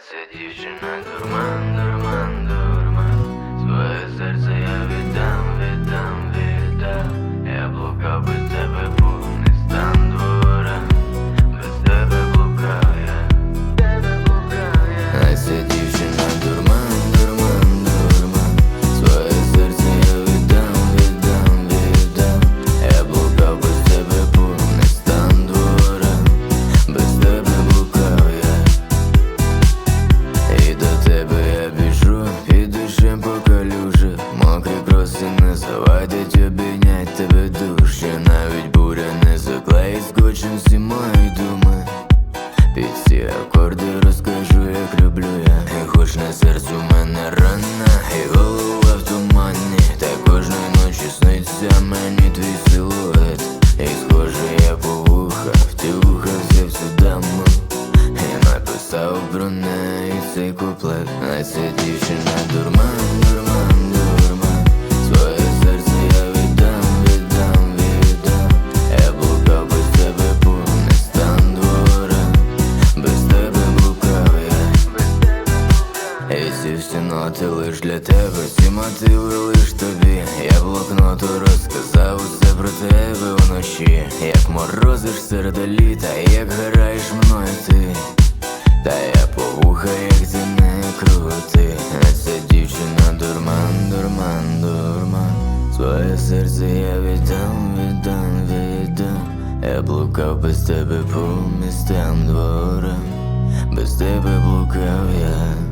ця дівчина дурман, дурман, дурман. Мокрі не завадять обійнять тебе душ навіть буря не заклеїть скотчем всі мої думи. Під ці акорди розкажу, як люблю я. І хоч на серцю в мене рана, і голова в тумані Та кожної ночі сниться мені твій силует. І схоже я по вуха, втюхався в цю даму і написав про неї цей куплет. А ця дівчина дурман, я І всі ноти лиш для тебе, ці мотиви лиш тобі. Я блокноту розказав усе про тебе вночі Як морозиш серед літа, як граєш мною ти. Та я по вуха, як ти не крути. А ця дівчина дурман, дурман, дурман. Своє серце я віддам, віддам, віддам. Я блукав без тебе по містам дворам. Без тебе блукав я